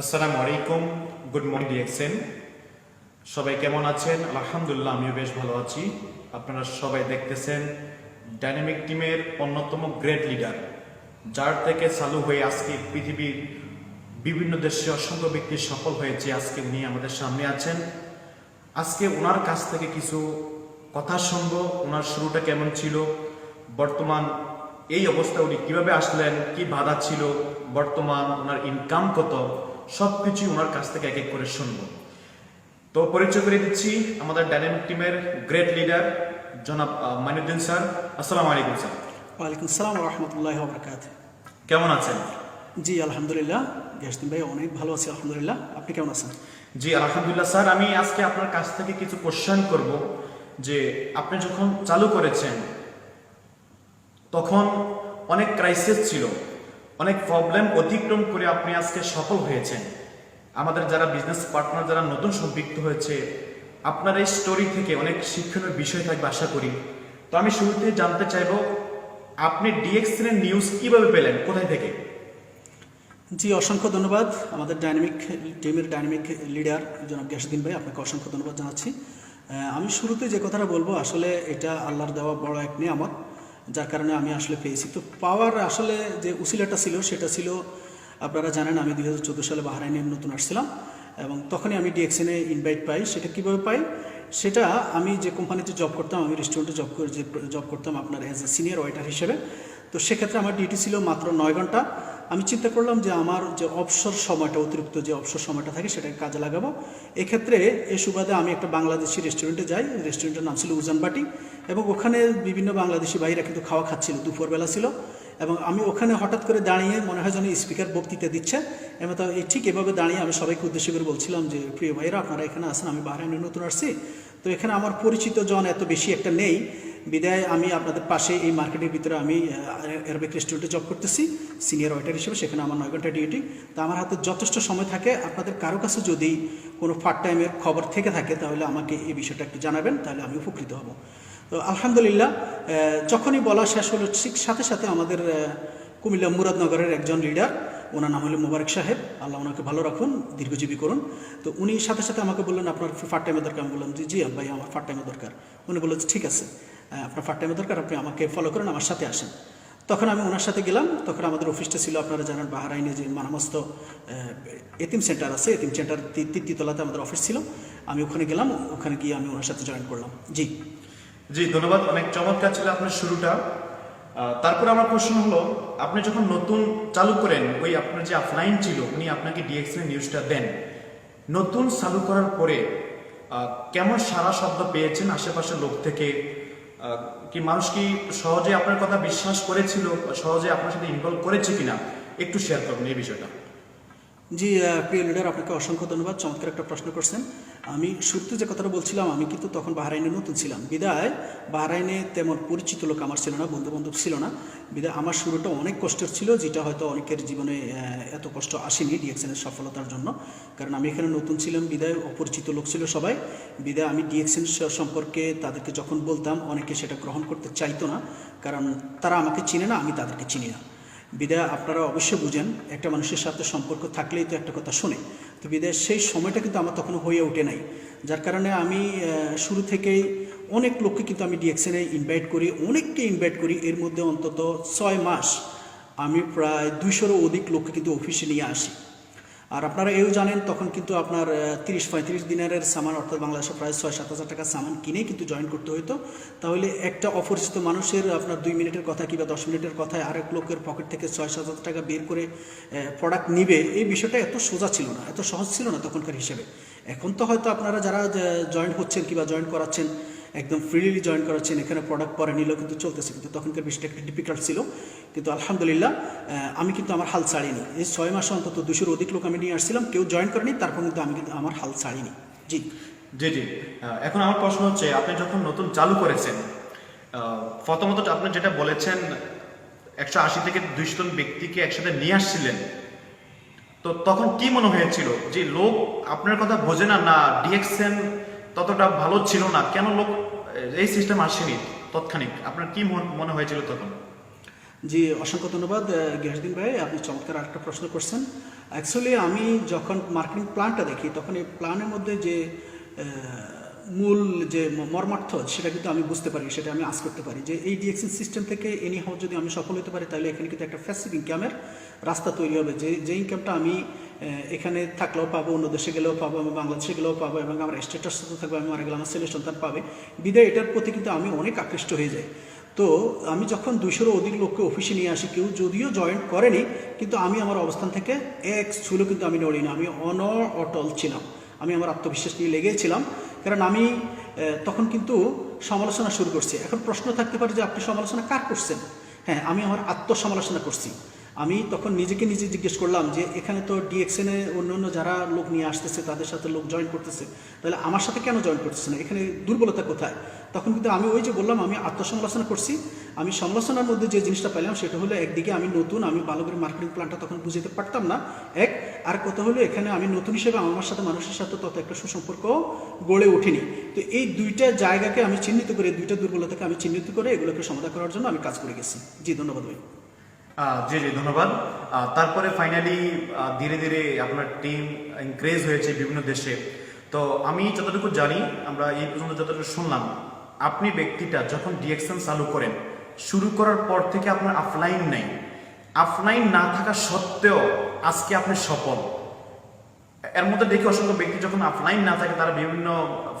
আসসালামু আলাইকুম, good morning DXN. সবাই কেমন আছেন? আলহামদুলিল্লাহ, আমিও বেশ ভালো আছি। আপনারা সবাই দেখতেছেন ডাইনামিক টিমের অন্যতম গ্রেট লিডার যার থেকে চালু হয়ে আজকে পৃথিবীর বিভিন্ন দেশে অসংখ্য ব্যক্তি সফল হয়েছে আজকে উনি আমাদের সামনে আছেন। আজকে ওনার কাছ থেকে কিছু কথা শুনব ওনার শুরুটা কেমন ছিল, বর্তমান এই অবস্থা উনি কীভাবে আসলেন, কি বাধা ছিল, বর্তমান ওনার ইনকাম কত সবকিছু ওনার কাছ থেকে এক এক করে শুনব। তো পরিচয় করে দিচ্ছি আমাদের ডাইনামিক টিমের গ্রেট লিডার জনাব মাইনুদ্দিন স্যার। আসসালামু আলাইকুম স্যার। ওয়ালাইকুম সালাম রহমতুল্লাহ বরকাত কেমন আছেন? জি আলহামদুলিল্লাহ। গিয়াসদিন ভাই অনেক ভালো আছি আলহামদুলিল্লাহ। আপনি কেমন আছেন? জি আলহামদুলিল্লাহ স্যার। আমি আজকে আপনার কাছ থেকে কিছু কোশ্চেন করব যে আপনি যখন চালু করেছেন তখন অনেক ক্রাইসিস ছিল। অনেক প্রবলেম অতিক্রম করে আপনি আজকে সফল হয়েছেন। আমাদের যারা বিজনেস পার্টনার যারা নতুন সম্পৃক্ত হয়েছে, আপনার এই স্টোরি থেকে অনেক শিক্ষণীয় বিষয় থাকবে আশা করি। তো আমি শুরুতে জানতে চাইব, আপনি ডিএক্সএন এর নিউজ কীভাবে পেলেন? কোথায় থেকে? জি, অসংখ্য ধন্যবাদ। আমাদের ডাইনামিক টিমের ডাইনামিক লিডার জনাব গিয়াসুদ্দিন ভাই, আপনাকে অসংখ্য ধন্যবাদ জানাচ্ছি। আমি শুরুতে যে কথাটা বলব, আসলে এটা আল্লাহর দেওয়া বড় এক নিয়ামত। যার কারণে আমি আসলে পেয়েছি। তো পাওয়ার আসলে যে উসিলাটা ছিল, সেটা ছিল, আপনারা জানেন আমি দুই হাজার চোদ্দ সালে বাহারাইনে নতুন আসছিলাম এবং তখনই আমি ডিএক্সএনে ইনভাইট পাই। সেটা কীভাবে পাই? সেটা আমি যে কোম্পানিতে জব করতাম, আমি রেস্টুরেন্টে জব করে, যে জব করতাম আপনার অ্যাজ এ সিনিয়র ওয়েটার হিসেবে। তো সেক্ষেত্রে আমার ডিউটি ছিল মাত্র নয় ঘণ্টা। আমি চিন্তা করলাম যে আমার যে অবসর সময়টা, অতিরিক্ত যে অবসর সময়টা থাকে সেটাকে কাজে লাগাবো। এক্ষেত্রে এ সুবাদে আমি একটা বাংলাদেশি রেস্টুরেন্টে যাই। রেস্টুরেন্টের নাম ছিল উজানবাটি এবং ওখানে বিভিন্ন বাংলাদেশি ভাইরা কিন্তু খাওয়া খাচ্ছিল, দুপুরবেলা ছিল। এবং আমি ওখানে হঠাৎ করে দাঁড়িয়ে মনে হয় যেন স্পিকার বক্তৃতা দিচ্ছে। এবং তো ঠিক এভাবে দাঁড়িয়ে আমি সবাইকে উদ্দেশ্য করে বলছিলাম যে, প্রিয় ভাইরা আপনারা এখানে আসেন আমি বাহরাইনে নতুন আসছি। তো এখানে আমার পরিচিত জন এত বেশি একটা নেই। বিদায়, আমি আপনাদের পাশে এই মার্কেটের ভিতরে আমি অ্যারবিক রেস্টুরেন্টে জব করতেছি সিনিয়র ওয়েটার হিসেবে, সেখানে আমার নয় ঘণ্টা ডিউটি তো আমার হাতে যথেষ্ট সময় থাকে। আপনাদের কারও কাছে যদি কোনো পার্ট টাইমের খবর থেকে থাকে, তাহলে আমাকে এই বিষয়টা একটু জানাবেন, তাহলে আমি উপকৃত হব। তো আলহামদুলিল্লাহ যখনই বলা শেষ হলো, ঠিক সাথে সাথে আমাদের কুমিল্লা মুরাদনগরের একজন লিডার ওনার নাম হলো মোবারক সাহেব। আল্লাহ ওনাকে ভালো রাখুন, দীর্ঘজীবী করুন। তো উনি সাথে সাথে আমাকে বললেন, আপনার ফার্ট টাইমের দরকার। আমি বললাম যে জি, ভাই, আমার ফার্ট টাইমের দরকার। উনি বললেন, ঠিক আছে। আপনার ফার্ট টাইমের দরকার, আপনি আমাকে ফলো করেন, আমার সাথে আসেন। তখন আমি ওনার সাথে গেলাম, তখন আমাদের অফিসটা ছিল, আপনারা জানেন, বাহারাইনে যে মানামস্ত এতিম সেন্টার আছে, এতিম সেন্টার তৃতীয়তলাতে আমাদের অফিস ছিল। আমি ওখানে গেলাম, ওখানে গিয়ে আমি ওনার সাথে জয়েন করলাম। জি। জি, ধন্যবাদ, অনেক চমৎকার ছিল আপনার শুরুটা। তারপর আমার প্রশ্ন হলো, আপনি যখন নতুন চালু করেন, ওই আপনার যে অফলাইন ছিল, উনি আপনাকে ডিএক্সএন নিউজটা দেন। নতুন চালু করার পরে কেমন সারা শব্দ পেয়েছেন আশেপাশের লোক থেকে? কি মানুষ কি সহজে আপনার কথা বিশ্বাস করেছিল সহজে আপনার সাথে ইনভলভ করেছে কিনা? একটু শেয়ার করবেন এই বিষয়টা। জি প্রিয় লিডার আপনাকে অসংখ্য ধন্যবাদ। চমৎকার একটা প্রশ্ন করছেন। আমি শুরুতে যে কথাটা বলছিলাম, আমি কিন্তু তখন বাহরাইনে নতুন ছিলাম। বিদায়, বাহরাইনে তেমন পরিচিত লোক আমার ছিল না বন্ধু বান্ধব ছিল না। বিদায়, আমার শুরুটা অনেক কষ্টের ছিল, যেটা হয়তো অনেকের জীবনে এত কষ্ট আসেনি ডিএক্সএনের সফলতার জন্য। কারণ আমি এখানে নতুন ছিলাম, বিদায়, অপরিচিত লোক ছিল সবাই। বিদায়, আমি ডিএক্সএন সম্পর্কে তাদেরকে যখন বলতাম, অনেকে সেটা গ্রহণ করতে চাইতো না। কারণ তারা আমাকে চিনে না, আমি তাদেরকে চিনি না। বিদায় আপনারা অবশ্যই বুঝেন, একটা মানুষের সাথে সম্পর্ক থাকলেই তো একটা কথা শোনে। তো বিদায় সেই সময়টা কিন্তু আমার তখনও হয়ে ওঠে নাই। যার কারণে আমি শুরু থেকেই অনেক লোককে কিন্তু আমি ডিএক্সএনে ইনভাইট করি, অনেককে ইনভাইট করি। এর মধ্যে অন্তত ছয় মাস আমি প্রায় দুইশোরও অধিক লোককে কিন্তু অফিসে নিয়ে আসি। আর আপনারা এও জানেন, তখন কিন্তু আপনার তিরিশ পঁয়ত্রিশ দিনের সামান, অর্থাৎ বাংলাদেশে প্রায় ছয় সাত হাজার টাকার সামান কিনে কিন্তু জয়েন করতে হতো তাহলে একটা অপরিচিত মানুষের আপনার দুই মিনিটের কথা কিংবা দশ মিনিটের কথায় আরেক লোকের পকেট থেকে ছয় সাত হাজার টাকা বের করে প্রোডাক্ট নিবে, এই বিষয়টা এত সোজা ছিল না, এত সহজ ছিল না তখনকার হিসেবে। এখন তো হয়তো আপনারা যারা জয়েন হচ্ছেন কিংবা জয়েন করাচ্ছেন একদম ফ্রিলি জয়েন করাচ্ছেন এখানে প্রোডাক্ট পরে নিলেও কিন্তু চলতেছে, কিন্তু তখনকার বিষয়টা একটু ডিফিকাল্ট ছিল। কিন্তু আলহামদুলিল্লাহ আমি কিন্তু আমার হাল ছাড়িনি। এই ছয় মাসে অন্তত দুশোর অধিক লোক আমি নিয়ে আসছিলাম, কেউ জয়েন করেনি, তারপর কিন্তু আমি কিন্তু আমার হাল ছাড়িনি। জি। জি জি। এখন আমার প্রশ্ন হচ্ছে, আপনি যখন নতুন চালু করেছেন প্রথমত আপনি যেটা বলেছেন, একশো আশি থেকে দুইশো জন ব্যক্তিকে একসাথে নিয়ে আসছিলেন। তো তখন কি মনে হয়েছিল? যে লোক আপনার কথা বোঝে না না ডিএক্সএন ততটা ভালো ছিল না। কেন লোক এই সিস্টেম আসেনি তৎক্ষণিক? আপনার কি মন- হয়েছিল তখন? জি অসংখ্য ধন্যবাদ আহ, গিয়াসুদ্দিন ভাই আপনি চমৎকার আরেকটা প্রশ্ন করছেন। অ্যাকচুয়ালি আমি যখন মার্কেটিং প্ল্যানটা দেখি তখন এই প্ল্যানের মধ্যে যে মূল যে মর্মার্থ সেটা কিন্তু আমি বুঝতে পারি সেটা আমি আজ করতে পারি। যে এই ডিএক্সিন সিস্টেম থেকে এনি হাউ যদি আমি সফল হতে পারি তাহলে এখানে কিন্তু একটা ফ্যাসিভ ইনকামের রাস্তা তৈরি হবে। যে যে ইনকামটা আমি এখানে থাকলেও পাবো, অন্য দেশে গেলেও পাবো, আমি বাংলাদেশে গেলেও পাবো, এবং আমার স্টেটাস থাকবে, আমি মারা গেলে আমার ছেলে সন্তান পাবে। বিদায় এটার প্রতি কিন্তু আমি অনেক আকৃষ্ট হয়ে যাই। তো আমি যখন দুইশোরও অধিক লোককে অফিসে নিয়ে আসি, কেউ যদিও জয়েন করেনি, কিন্তু আমি আমার অবস্থান থেকে এক ছিল কিন্তু আমি নড়িনি, আমি অন অটল ছিলাম। আমি আমার আত্মবিশ্বাস নিয়ে লেগেছিলাম কারণ আমি তখন কিন্তু সমালোচনা শুরু করছি। এখন প্রশ্ন থাকতে পারে যে আপনি সমালোচনা কার করছেন? হ্যাঁ আমি আমার আত্মসমালোচনা করছি। আমি তখন নিজেকে নিজে জিজ্ঞেস করলাম যে, এখানে তো ডিএক্সএনে অন্য অন্য যারা লোক নিয়ে আসতেছে, তাদের সাথে লোক জয়েন করতেছে, তাহলে আমার সাথে কেন জয়েন করতেছে না? এখানে দুর্বলতা কোথায়? তখন কিন্তু আমি ওই যে বললাম, আমি আত্মসমালোচনা করছি। আমি সমালোচনার মধ্যে যে জিনিসটা পেলাম সেটা হলো একদিকে আমি নতুন, আমি ভালো করে মার্কেটিং প্ল্যানটা তখন বুঝতে পারতাম না। এক, আর কথা হলো এখানে আমি নতুন হিসেবে আমার সাথে মানুষের সাথে তত একটা সুসম্পর্ক গড়ে ওঠেনি। তো এই দুইটা জায়গাকে আমি চিহ্নিত করে, দুইটা দুর্বলতাকে আমি চিহ্নিত করে এগুলোকে সমাধান করার জন্য আমি কাজ করে গেছি। জি, ধন্যবাদ ভাই। জি জি, ধন্যবাদ। তারপরে ফাইনালি ধীরে ধীরে আপনার টিম ইনক্রেজ হয়েছে বিভিন্ন দেশে। তো আমি যতটুকু জানি, আমরা এই পর্যন্ত যতটুকু শুনলাম, আপনি ব্যক্তিটা যখন ডিএকশন চালু করেন, শুরু করার পর থেকে আপনার অফলাইন নেই। অফলাইন না থাকা সত্ত্বেও আজকে আপনি সফল। এর মধ্যে দেখি অসংখ্য ব্যক্তি যখন অফলাইন না থাকে, তারা বিভিন্ন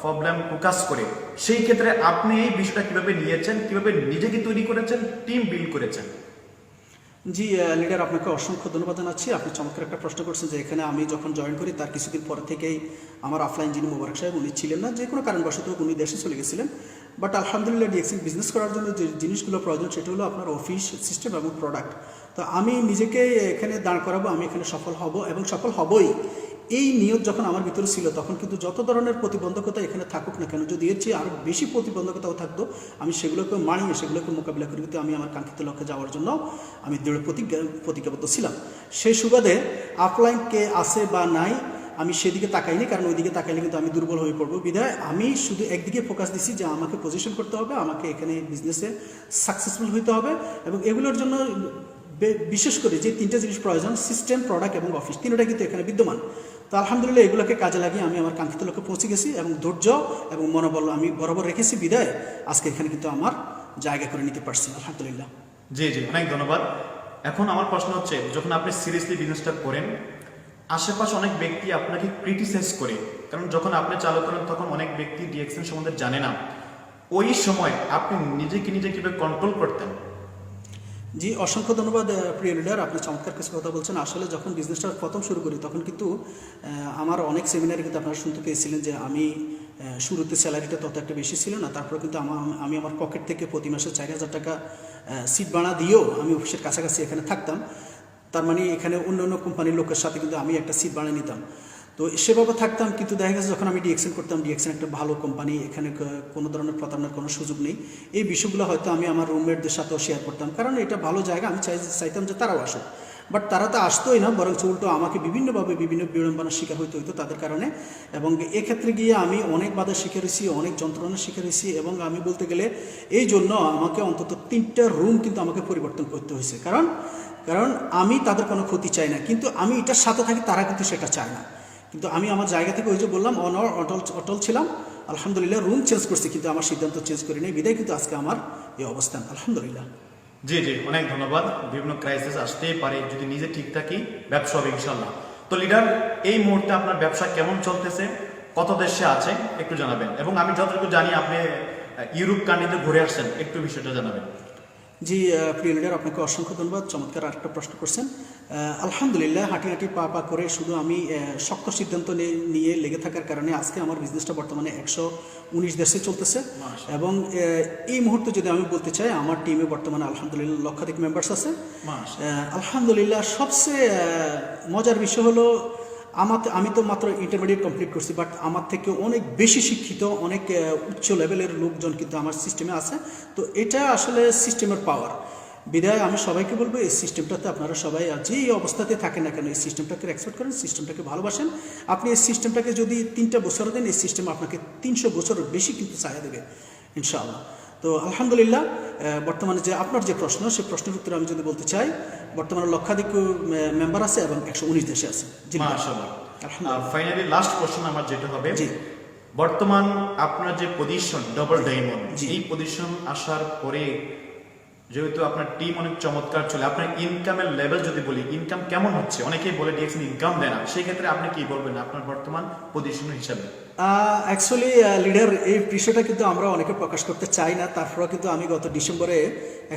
প্রবলেম ফোকাস করে। সেই ক্ষেত্রে আপনি এই বিষয়টা কীভাবে নিয়েছেন, কীভাবে নিজেকে তৈরি করেছেন টিম বিল্ড করেছেন? জি লিডার, আপনাকে অসংখ্য ধন্যবাদ জানাচ্ছি। আপনি চমৎকার একটা প্রশ্ন করছেন যে এখানে আমি যখন জয়েন করি, তার কিছুদিন পর থেকেই আমার অফলাইন যিনি মোবারক সাহেব, উনি ছিলেন না। যে কোনো কারণবশত উনি দেশে চলে গেছিলেন। বাট আলহামদুলিল্লাহ ডিএক্সিন বিজনেস করার জন্য যে জিনিসগুলো প্রয়োজন, সেটা হলো আপনার অফিস সিস্টেম এবং প্রোডাক্ট তো আমি নিজেকে এখানে দাঁড় করাবো, আমি এখানে সফল হব এবং সফল হবই। এই নিয়ত যখন আমার ভিতরে ছিল, তখন কিন্তু যত ধরনের প্রতিবন্ধকতা এখানে থাকুক না কেন, যদি এর চেয়ে আরও বেশি প্রতিবন্ধকতাও থাকতো, আমি সেগুলোকে মানিয়ে সেগুলোকে মোকাবিলা করে কিন্তু আমি আমার কাঙ্ক্ষিত লক্ষ্যে যাওয়ার জন্য আমি দৃঢ় প্রতিজ্ঞা, প্রতিজ্ঞাবদ্ধ ছিলাম। সেই সুবাদে আপলাইন কে আছে বা নাই, আমি সেদিকে তাকাইনি, কারণ ওইদিকে তাকাইলে কিন্তু আমি দুর্বল হয়ে পড়ব। বিধায় আমি শুধু একদিকে ফোকাস দিছি যে আমাকে পজিশন করতে হবে, আমাকে এখানে বিজনেসে সাকসেসফুল হতে হবে এবং এগুলোর জন্য বিশেষ করে যে তিনটা জিনিস প্রয়োজন সিস্টেম প্রোডাক্ট এবং অফিস তিনটা কিন্তু এখানে বিদ্যমান। তো আলহামদুলিল্লাহ এগুলোকে কাজে লাগিয়ে আমি আমার কাঙ্ক্ষিত লক্ষ্যে পৌঁছে গেছি এবং ধৈর্য এবং মনোবল আমি বরাবর রেখেছি বিদায়। আজকে এখানে কিন্তু আমার জায়গা করে নিতে পারছি, আলহামদুলিল্লাহ। জি জি, অনেক ধন্যবাদ। এখন আমার প্রশ্ন হচ্ছে, যখন আপনি সিরিয়াসলি বিজনেসটা করেন, আশেপাশে অনেক ব্যক্তি আপনাকে ক্রিটিসাইজ করে। কারণ যখন আপনি চালু করেন, তখন অনেক ব্যক্তি ডিএকশন সম্বন্ধে জানে না। ওই সময় আপনি নিজেকে নিজে কীভাবে কন্ট্রোল করতেন? জি, অসংখ্য ধন্যবাদ প্রিয় লিডার আপনি চমৎকার কিছু কথা বলছেন। আসলে যখন বিজনেসটা প্রথম শুরু করি, তখন কিন্তু আমার অনেক সেমিনারে কিন্তু আপনারা শুনতে পেয়েছিলেন যে আমি শুরুতে স্যালারিটা তত একটা বেশি ছিল না, তারপরে কিন্তু আমার আমি আমার পকেট থেকে প্রতি মাসে চার হাজার টাকা সিট ভাড়া দিয়েও আমি অফিসের কাছাকাছি এখানে থাকতাম। তার মানে এখানে অন্য অন্য কোম্পানির লোকের সাথে কিন্তু আমি একটা সিট ভাড়া নিতাম। তো সেভাবে থাকতাম, কিন্তু দেখা গেছে যখন আমি ডিএক্সেন করতাম ডিএক্সেন একটা ভালো কোম্পানি এখানে কোনো ধরনের প্রতারণার কোনো সুযোগ নেই। এই বিষয়গুলো হয়তো আমি আমার রুমমেটদের সাথেও শেয়ার করতাম, কারণ এটা ভালো জায়গা, আমি চাই, চাইতাম যে তারাও আসুক। বাট তারা তো আসতোই না বরং উল্টো আমাকে বিভিন্নভাবে বিভিন্ন বিড়ম্বনার শিকার হইতে হইতো তাদের কারণে। এবং এক্ষেত্রে গিয়ে আমি অনেক বাধার শিকার হয়েছি, অনেক যন্ত্রণার শিকার হয়েছি, এবং আমি বলতে গেলে এই জন্য আমাকে অন্তত তিনটা রুম কিন্তু আমাকে পরিবর্তন করতে হয়েছে। কারণ কারণ আমি তাদের কোনো ক্ষতি চাই না, কিন্তু আমি এটার সাথে থাকি, তারা কিন্তু সেটা চায় না। কিন্তু আমি আমার জায়গা থেকে ওই যে বললাম, অনর, অটল অটল ছিলাম। আলহামদুলিল্লাহ, রুম চেঞ্জ করছি, কিন্তু আমার সিদ্ধান্ত চেঞ্জ করি নাই বিদায়, কিন্তু আজকে আমার এই অবস্থান। আলহামদুলিল্লাহ। জি জি, অনেক ধন্যবাদ। বিভিন্ন ক্রাইসিস আসতেই পারে, যদি নিজে ঠিক থাকি, ব্যবসা হবে ইনশাল্লাহ তো লিডার এই মুহূর্তে আপনার ব্যবসা কেমন চলতেছে? কত দেশে আছে? একটু জানাবেন। এবং আমি যতটুকু জানি, আপনি ইউরোপ কান্ট্রিতে ঘুরে আসছেন। একটু বিষয়টা জানাবেন। জি প্রিয় লিডার আপনাকে অসংখ্য ধন্যবাদ চমৎকার আরেকটা প্রশ্ন করছেন আলহামদুলিল্লাহ হাঁটি হাঁটি পা পা করে শুধু আমি শক্ত সিদ্ধান্ত নিয়ে লেগে থাকার কারণে আজকে আমার বিজনেসটা বর্তমানে একশো উনিশ দেশে চলতেছে। এবং এই মুহূর্তে যদি আমি বলতে চাই আমার টিমে বর্তমানে আলহামদুলিল্লাহ লক্ষাধিক মেম্বার্স আছে। আলহামদুলিল্লাহ সবচেয়ে মজার বিষয় হলো আমার আমি তো মাত্র ইন্টারমিডিয়েট কমপ্লিট করছি বাট আমার থেকে অনেক বেশি শিক্ষিত, অনেক উচ্চ লেভেলের লোকজন কিন্তু আমার সিস্টেমে আছে। তো এটা আসলে সিস্টেমের পাওয়ার বিদায়, আমি সবাইকে বলব, এই সিস্টেমটাতে আপনারা সবাই যেই অবস্থাতে থাকেন না কেন, এই সিস্টেমটাকে রেসপেক্ট করেন সিস্টেমটাকে ভালোবাসেন। আপনি এই সিস্টেমটাকে যদি তিনটা বছর দেন, এই সিস্টেম আপনাকে তিনশো বছরের বেশি কিন্তু ছায়া দেবে, ইনশাআল্লাহ। তো আলহামদুলিল্লাহ বর্তমানে যে আপনার যে প্রশ্ন সেই প্রশ্নের উত্তরে আমি যদি বলতে চাই বর্তমানে লক্ষাধিক মেম্বার আছে এবং একশো উনিশ দেশে আছে। ফাইনালি লাস্ট কোশ্চেন আমার যেটা হবে জি। বর্তমান আপনার যে পজিশন ডবল ডায়মন্ড। এই পজিশন আসার পরে যেহেতু আপনার টিম অনেক চমৎকার চলে, আপনার ইনকামের লেভেল যদি বলি ইনকাম কেমন হচ্ছে? অনেকেই বলে দিয়েছেন ইনকাম দেয় না। সেই ক্ষেত্রে আপনি কি বলবেন আপনার বর্তমান পজিশন হিসাবে? অ্যাকচুয়ালি লিডার এই বিষয়টা কিন্তু আমরা অনেকে প্রকাশ করতে চাই না। তারপরেও কিন্তু আমি গত ডিসেম্বরে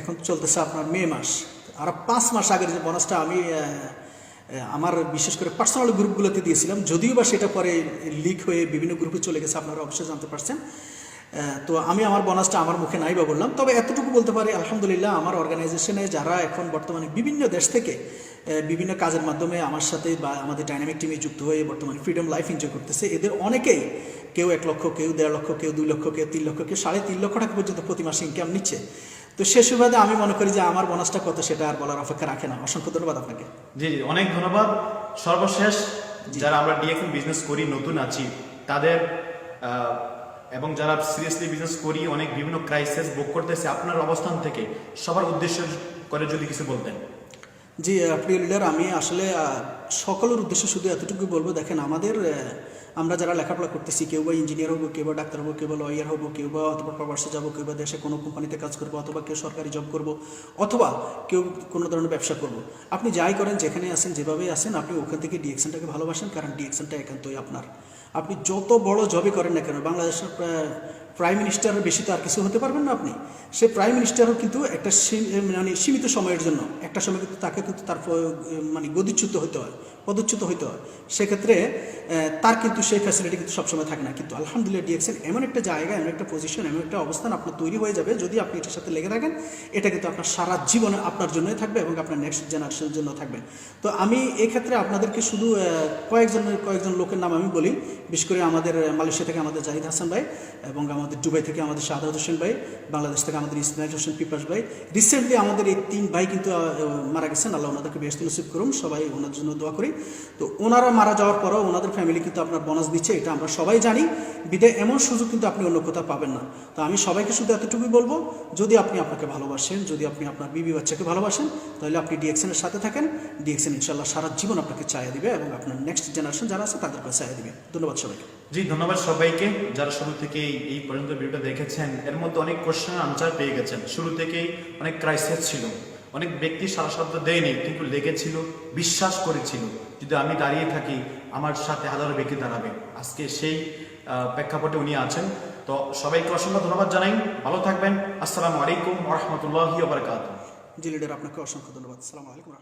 এখন চলতেছে আপনার মে মাস। আর পাঁচ মাস আগের যে বোনাসটা আমি আমার বিশেষ করে পার্সোনাল গ্রুপগুলোতে দিয়েছিলাম। যদিও বা সেটা পরে লিক হয়ে বিভিন্ন গ্রুপে চলে গেছে, আপনারা অবশ্যই জানতে পারছেন। তো আমি আমার বোনাসটা আমার মুখে নাই বা বললাম। তবে এতটুকু বলতে পারি আলহামদুলিল্লাহ আমার অর্গানাইজেশনে যারা এখন বর্তমানে বিভিন্ন দেশ থেকে বিভিন্ন কাজের মাধ্যমে আমার সাথে বা আমাদের ডাইনামিক টিমে যুক্ত হয়ে বর্তমানে ফ্রিডম লাইফ এনজয় করতেছে এদের অনেকেই কেউ এক লক্ষ কেউ দেড় লক্ষ কেউ দুই লক্ষ কেউ তিন লক্ষ কেউ সাড়ে তিন লক্ষ টাকা পর্যন্ত প্রতি মাসে ইনকাম নিচ্ছে। তো সে সুবাদে আমি মনে করি যে আমার বোনাসটা কত সেটা আর বলার অপেক্ষা রাখে না। অসংখ্য ধন্যবাদ আপনাকে। জি জি অনেক ধন্যবাদ। সর্বশেষ যারা আমরা ডিএক্সএন বিজনেস করি নতুন আছি তাদের এবং যারা সিরিয়াসলি বিজনেস করি, অনেক বিভিন্ন ক্রাইসিস বুক করতেছে, আপনার অবস্থান থেকে, সবার উদ্দেশ্য করে যদি কিছু বলতেন। জি প্রিয় লিডার আমি আসলে সকলের উদ্দেশ্যে শুধু এতটুকু বলব, দেখেন আমাদের আমরা যারা লেখাপড়া করতেছি, কেউ বা ইঞ্জিনিয়ার হব, কেউ বা ডাক্তার হব, কেউ বা লয়ার হব, কেউ বা অথবা প্রবাসে যাব, কেউ বা দেশে কোনো কোম্পানিতে কাজ করব, অথবা কেউ সরকারি জব করব, অথবা কেউ কোনো ধরনের ব্যবসা করব। আপনি যাই করেন যেখানে আসেন যেভাবেই আসেন আপনি ওখান থেকে ডিএকশনটাকে ভালোবাসেন, কারণ ডিএকশনটা একান্তই আপনার। আপনি যত বড় জবই করেন না কেন, বাংলাদেশের প্রাইম মিনিস্টারের বেশি তো আর কিছু হতে পারবেন না আপনি। সে প্রাইম মিনিস্টারও কিন্তু একটা মানে সীমিত সময়ের জন্য, একটা সময় কিন্তু তাকে কিন্তু তার মানে গদিচ্যুত হতে হয়। পদচ্যুত হইতে হয়। সেক্ষেত্রে তার কিন্তু সেই ফ্যাসিলিটি কিন্তু সবসময় থাকে না। কিন্তু আলহামদুলিল্লাহ ডিএক্সেন এমন একটা জায়গা, এমন একটা পজিশন এমন একটা অবস্থান আপনার তৈরি হয়ে যাবে যদি আপনি এটার সাথে লেগে থাকেন। এটা কিন্তু আপনার সারা জীবনে আপনার জন্যই থাকবে এবং আপনার নেক্সট জেনারেশনের জন্য থাকবে। তো আমি এক্ষেত্রে আপনাদেরকে শুধু কয়েকজনের, কয়েকজন লোকের নাম আমি বলি। বিশেষ করে আমাদের মালয়েশিয়া থেকে আমাদের জাহিদ হাসান ভাই এবং আমাদের দুবাই থেকে আমাদের শাহাদ হোসেন ভাই, বাংলাদেশ থেকে আমাদের ইসমাইল হোসেন পিপাস ভাই। রিসেন্টলি আমাদের এই তিন ভাই কিন্তু মারা গেছেন। আল্লাহ ওনাদেরকে বেস্ট নসিব করুন। সবাই ওনার জন্য দোয়া করি। তো ওনারা মারা যাওয়ার পরও ওনাদের ফ্যামিলি কিন্তু আপনার বোনাস দিচ্ছে, এটা আমরা সবাই জানি। বিদে এমন সুযোগ কিন্তু আপনি অন্য কোথাও পাবেন না। তো আমি সবাইকে শুধু এতটুকুই বলব, যদি আপনি আপনাকে ভালোবাসেন, যদি আপনি আপনার বিবি বাচ্চাকে ভালোবাসেন, তাহলে আপনি ডিএক্সএনের সাথে থাকেন। ডিএক্সএন ইনশাল্লাহ সারা জীবন আপনাকে চায়া দিবে এবং আপনার নেক্সট জেনারেশন যারা আছে তাদেরকে চায়া দিবে। ধন্যবাদ সবাইকে। জি, ধন্যবাদ সবাইকে। যারা শুরু থেকে এই পর্যন্ত ভিডিওটা দেখেছেন, এর মধ্যে অনেক কোশ্চেন আনসার পেয়ে গেছেন। শুরু থেকেই অনেক ক্রাইসিস ছিল। অনেক ব্যক্তি সারা শব্দ দেয়নি, কিন্তু লেগেছিল, বিশ্বাস করেছিল, যদি আমি দাঁড়িয়ে থাকি, আমার সাথে হাজারো ব্যক্তি দাঁড়াবে। আজকে সেই প্রেক্ষাপটে উনি আছেন। তো সবাইকে অসংখ্য ধন্যবাদ জানাই। ভালো থাকবেন। আসসালামু আলাইকুম রহমতুল্লাহ বারকাত জি লিডার আপনাকে অসংখ্য ধন্যবাদ। আসসালামু আলাইকুম